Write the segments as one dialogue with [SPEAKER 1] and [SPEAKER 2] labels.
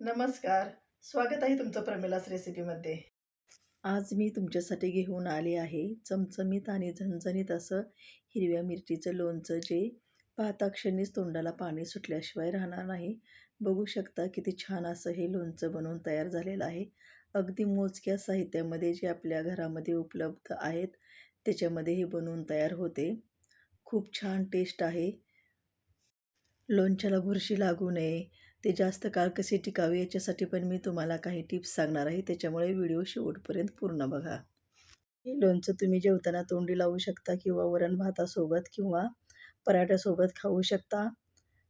[SPEAKER 1] नमस्कार. स्वागत आहे तुमचं प्रमिलास रेसिपीमध्ये आज मी तुमच्यासाठी घेऊन आले आहे चमचमीत आणि झणझणीत असं हिरव्या मिरचीचं लोणचं जे पाहताक्षणीच तोंडाला पाणी सुटल्याशिवाय राहणार नाही. बघू शकता किती छान असं हे लोणचं बनवून तयार झालेलं आहे. अगदी मोजक्या साहित्यामध्ये जे आपल्या घरामध्ये उपलब्ध आहेत त्याच्यामध्ये हे बनवून तयार होते. खूप छान टेस्ट आहे. लोणच्याला बुरशी लागू नये ते जास्त काळ कसे टिकावे याच्यासाठी पण मी तुम्हाला काही टिप्स सांगणार आहे. त्याच्यामुळे व्हिडिओ शेवटपर्यंत पूर्ण बघा. हे लोणचं तुम्ही जेवताना तोंडी लावू शकता किंवा वरण भातासोबत किंवा पराठ्यासोबत खाऊ शकता.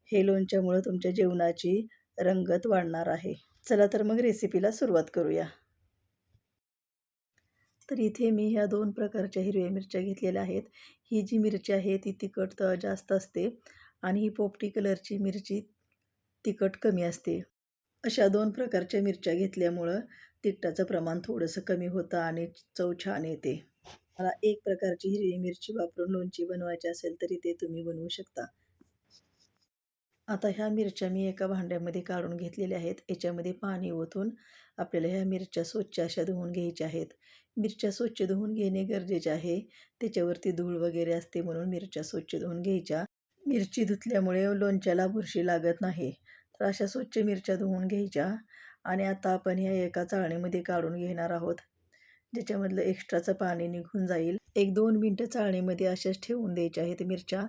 [SPEAKER 1] हे लोणच्यामुळं तुमच्या जेवणाची रंगत वाढणार आहे. चला तर मग रेसिपीला सुरुवात करूया. तर इथे मी ह्या दोन प्रकारच्या हिरव्या मिरच्या घेतलेल्या आहेत. ही जी मिरची आहे ती तिखट जास्त असते आणि ही पोपटी कलरची मिरची तिखट कमी असते. अशा दोन प्रकारच्या मिरच्या घेतल्यामुळं तिखटाचं प्रमाण थोडंसं कमी होतं आणि चव छान येते. मला एक प्रकारची हिरवी मिरची वापरून लोणची बनवायची असेल तरी ते तुम्ही बनवू शकता. आता ह्या मिरच्या मी एका भांड्यामध्ये काढून घेतलेल्या आहेत. याच्यामध्ये पाणी ओतून आपल्याला ह्या मिरच्या स्वच्छ अशा धुवून घ्यायच्या आहेत. मिरच्या स्वच्छ धुवून घेणे गरजेचे आहे. त्याच्यावरती धूळ वगैरे असते म्हणून मिरच्या स्वच्छ धुवून घ्यायच्या. मिरची धुतल्यामुळे लोणच्याला बुरशी लागत नाही. तर अशा स्वच्छ मिरच्या धुवून घ्यायच्या आणि आता आपण ह्या एका चाळणीमध्ये काढून घेणार आहोत ज्याच्यामधलं एक्स्ट्राचं पाणी निघून जाईल. एक दोन मिनटं चाळणीमध्ये अशाच ठेवून द्यायच्या आहेत मिरच्या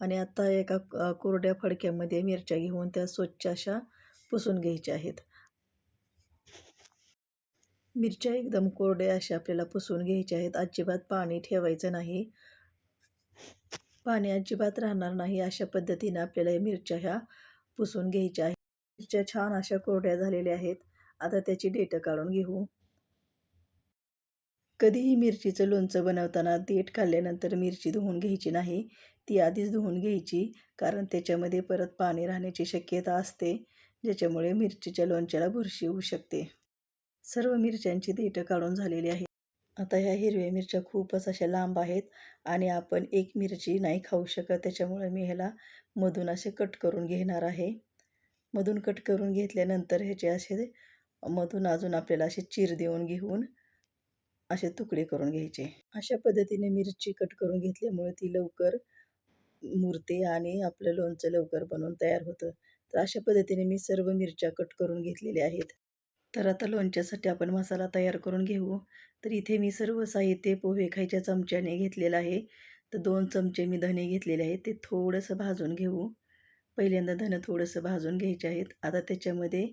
[SPEAKER 1] आणि आता एका कोरड्या फडक्यामध्ये मिरच्या घेऊन त्या स्वच्छ अशा पुसून घ्यायच्या आहेत. मिरच्या एकदम कोरड्या अशा आपल्याला पुसून घ्यायच्या आहेत. अजिबात पाणी ठेवायचं नाही. पाणी अजिबात राहणार नाही अशा पद्धतीनं आपल्याला या मिरच्या ह्या पुसून घ्यायच्या आहेत मिरच्या छान अशा कोरड्या झालेल्या आहेत. आता त्याची डेटं काढून घेऊ. कधीही मिरचीचं लोणचं बनवताना देठ काढल्यानंतर मिरची धुवून घ्यायची नाही. ती आधीच धुवून घ्यायची कारण त्याच्यामध्ये परत पाणी राहण्याची शक्यता असते ज्याच्यामुळे मिरचीच्या लोणच्याला बुरशी होऊ शकते. सर्व मिरच्यांची देठं काढून झालेली आहे आता ह्या हिरव्या मिरच्या खूपच अशा लांब आहेत आणि आपण एक मिरची नाही खाऊ शकत त्याच्यामुळे मी ह्याला मधून असे कट करून घेणार आहे. मधून कट करून घेतल्यानंतर ह्याचे असे मधून अजून आपल्याला असे चीर देऊन घेऊन असे तुकडे करून घ्यायचे. अशा पद्धतीने मिरची कट करून घेतल्यामुळे ती लवकर मुरते आणि आपलं लोणचं लवकर बनवून तयार होतं. तर अशा पद्धतीने मी सर्व मिरच्या कट करून घेतलेल्या आहेत. तर आता लोणच्यासाठी आपण मसाला तयार करून घेऊ. तर इथे मी सर्व साहित्य पोहे खायच्या चमच्याने घेतलेलं आहे. तर दोन चमचे मी धने घेतलेले आहेत ते थोडंसं भाजून घेऊ. पहिल्यांदा धनं थोडंसं भाजून घ्यायचे आहेत. आता त्याच्यामध्ये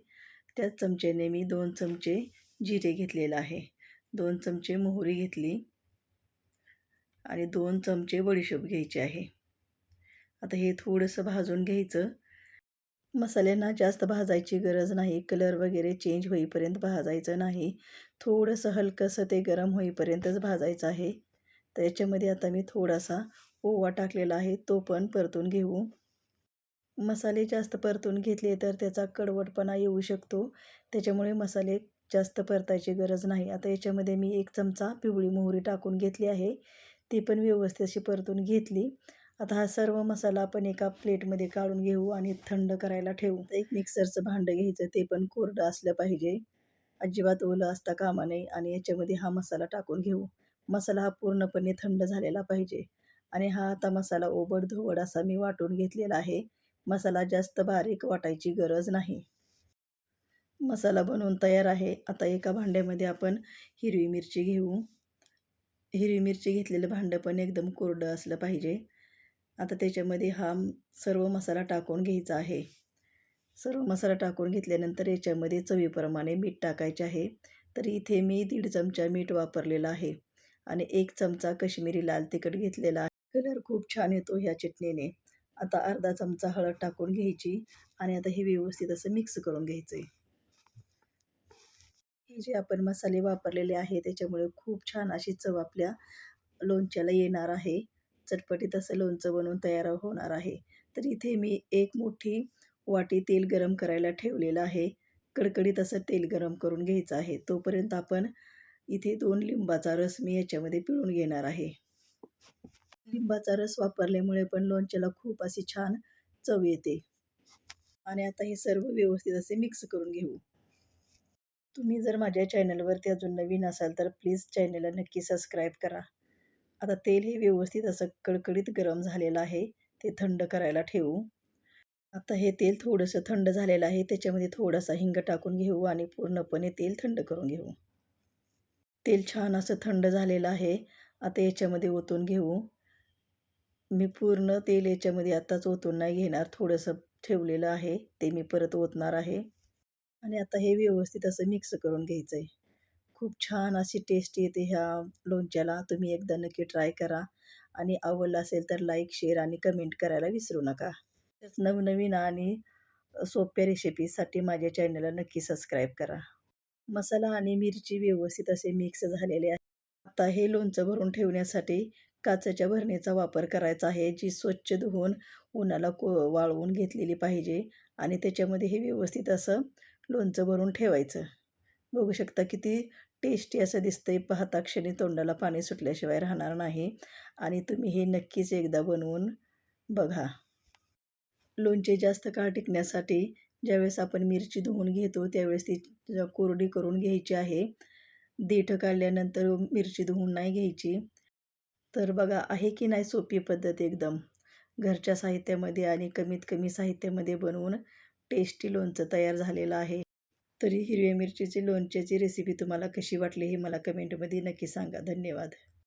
[SPEAKER 1] त्याच चमच्याने मी दोन चमचे जिरे घेतलेलं आहे. दोन चमचे मोहरी घेतली आणि दोन चमचे बडीशोप घ्यायचे आहे. आता हे थोडंसं भाजून घ्यायचं. मसाल्यांना जास्त भाजायची गरज नाही. कलर वगैरे चेंज होईपर्यंत भाजायचं नाही. थोडंसं हलकंसं ते गरम होईपर्यंतच भाजायचं आहे. तर याच्यामध्ये आता मी थोडासा ओवा टाकलेला आहे तो पण परतून घेऊ. मसाले जास्त परतून घेतले तर त्याचा कडवटपणा येऊ शकतो. त्याच्यामुळे मसाले जास्त परतायची गरज नाही. आता याच्यामध्ये मी एक चमचा पिवळी मोहरी टाकून घेतली आहे. ती पण व्यवस्थित अशी परतून घेतली. आता हा सर्व मसाला आपण एका प्लेटमध्ये काढून घेऊ आणि थंड करायला ठेवू. एक मिक्सरचं भांडं घ्यायचं ते पण कोरडं असलं पाहिजे. अजिबात ओलं असता कामा नये आणि याच्यामध्ये हा मसाला टाकून घेऊ. मसाला हा पूर्णपणे थंड झालेला पाहिजे. आणि हा आता मसाला ओबडधोबड असा मी वाटून घेतलेला आहे. मसाला जास्त बारीक वाटायची गरज नाही. मसाला बनवून तयार आहे. आता एका भांड्यामध्ये आपण हिरवी मिरची घेऊ. हिरवी मिरची घेतलेलं भांडं पण एकदम कोरडं असलं पाहिजे. आता त्याच्यामध्ये हा सर्व मसाला टाकून घ्यायचा आहे. सर्व मसाला टाकून घेतल्यानंतर याच्यामध्ये चवीप्रमाणे मीठ टाकायचे आहे. तर इथे मी दीड चमचा मीठ वापरलेला आहे. आणि एक चमचा कश्मीरी लाल तिखट घेतलेला आहे. कलर खूप छान येतो ह्या चटणीने. आता अर्धा चमचा हळद टाकून घ्यायची आणि आता हे व्यवस्थित असं मिक्स करून घ्यायचं आहे हे जे आपण मसाले वापरलेले आहे त्याच्यामुळे खूप छान अशी चव आपल्या लोणच्याला येणार आहे. चटपटीत असं लोणचं बनवून तयार होणार आहे. तर इथे मी एक मोठी वाटी तेल गरम करायला ठेवलेलं आहे. कडकडीत असं तेल गरम करून घ्यायचं आहे. तोपर्यंत आपण इथे दोन लिंबाचा रस मी याच्यामध्ये पिळून घेणार आहे. लिंबाचा रस वापरल्यामुळे पण लोणच्याला खूप अशी छान चव येते. आणि आता हे सर्व व्यवस्थित असे मिक्स करून घेऊ. तुम्ही जर माझ्या चॅनलवरती अजून नवीन असाल तर प्लीज चॅनलला नक्की सबस्क्राईब करा. आता तेल हे व्यवस्थित असं कडकडीत गरम झालेलं आहे. ते थंड करायला ठेवू. आता हे तेल थोडंसं थंड झालेलं आहे. त्याच्यामध्ये थोडासा हिंग टाकून घेऊ आणि पूर्णपणे तेल थंड करून घेऊ. तेल छान असं थंड झालेलं आहे. आता याच्यामध्ये ओतून घेऊ. मी पूर्ण तेल याच्यामध्ये आत्ताच ओतून नाही घेणार. थोडंसं ठेवलेलं आहे. ते मी परत ओतणार आहे. आणि आता हे व्यवस्थित असं मिक्स करून घ्यायचं आहे खूप छान अशी टेस्ट येते ह्या लोणच्याला. तुम्ही एकदा नक्की ट्राय करा. आणि आवडलं असेल तर लाईक शेअर आणि कमेंट करायला विसरू नका. त्याच नवनवीन आणि सोप्या रेसिपीसाठी माझ्या चॅनलला नक्की सबस्क्राईब करा. मसाला आणि मिरची व्यवस्थित असे मिक्स झालेले आहे आता हे लोणचं भरून ठेवण्यासाठी काचेच्या भरणीचा वापर करायचा आहे जी स्वच्छ धुवून उन्हाला को वाळवून घेतलेली पाहिजे आणि त्याच्यामध्ये हे व्यवस्थित असं लोणचं भरून ठेवायचं. बघू शकता किती टेस्टी असं दिसतंय. पाहता क्षणी तोंडाला पाणी सुटल्याशिवाय राहणार नाही आणि तुम्ही हे नक्कीच एकदा बनवून बघा. लोणचे जास्त काळ टिकण्यासाठी ज्यावेळेस आपण मिरची धुवून घेतो त्यावेळेस ती कोरडी करून घ्यायची आहे. देठं काढल्यानंतर मिरची धुवून नाही घ्यायची. तर बघा आहे की नाही सोपी पद्धत एकदम? घरच्या साहित्यामध्ये आणि कमीत कमी साहित्यामध्ये बनवून टेस्टी लोणचं तयार झालेलं आहे. तरी हिरव्या मिरचीची लोणच्याची रेसिपी तुम्हाला कशी वाटली हे मला कमेंटमध्ये नक्की सांगा. धन्यवाद.